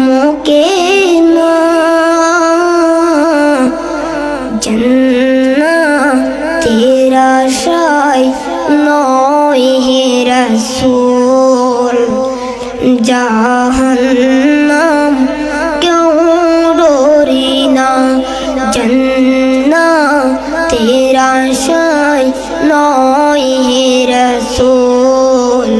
মুকে না? জন্না তেরা সাই নয় হে রসুল। জাহান্নাম কেউ ডোরি না। জন্না তেরা সাই নয় হে রসুল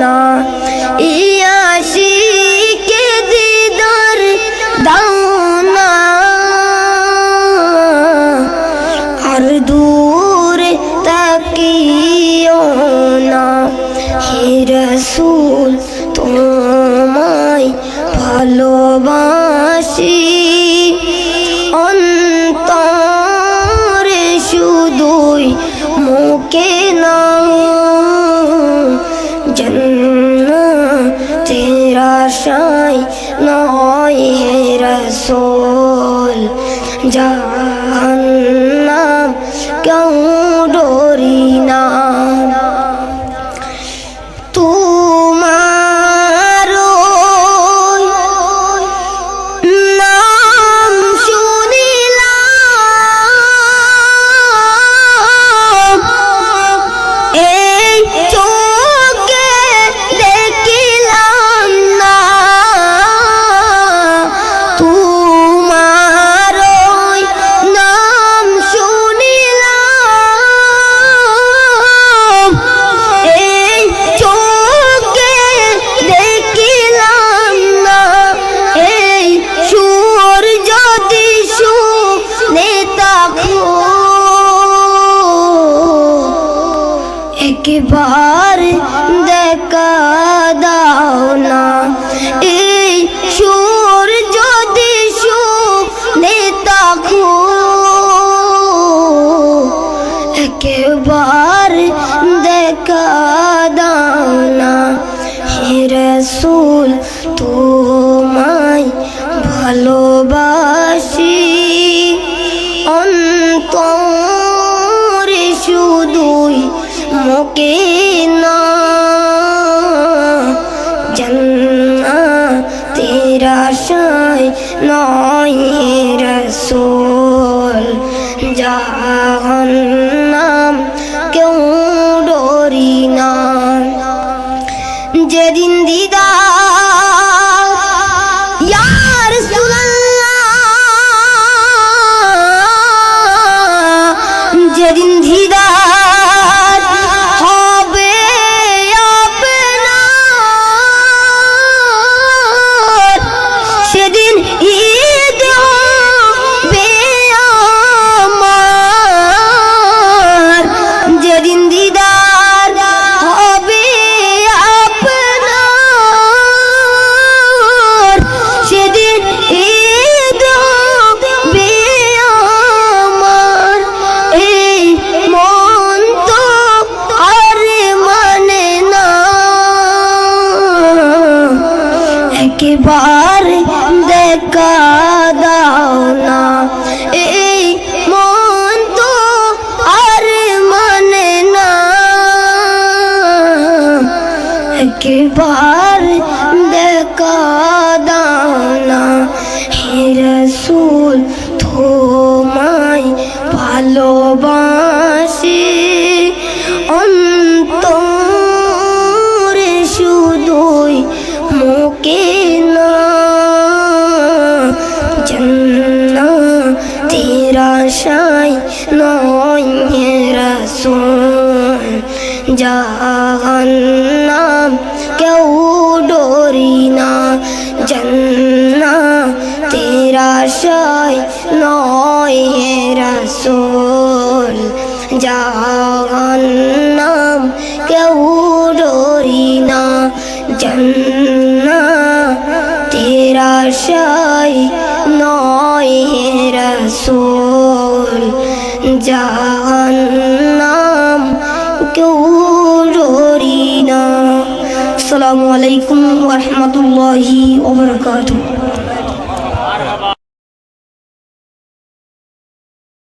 না। ইয়াশিকে দিদার দাও না। আর দূরে তাকিও না। হে রসুল তোমায় ভালোবাসি আশায় নয় হে রসুল জাহান্নাম একবার দেখা দাও না। এই সুর যদি থাকো একবার আশায় একবার দেখা দাও না। এই মন তো আর মানে না। একবার রসুল জাহান্নাম, কেউ ডরি না। জন্নাতের আশায় নয় হে রসুল। জাহান্নাম, কেউ ডরি না। জন্নাতের আশায় নয় হে রসুল। জাহান্নাম কেউ ডরি না আসসালামু আলাইকুম রাহমাতুল্লাহি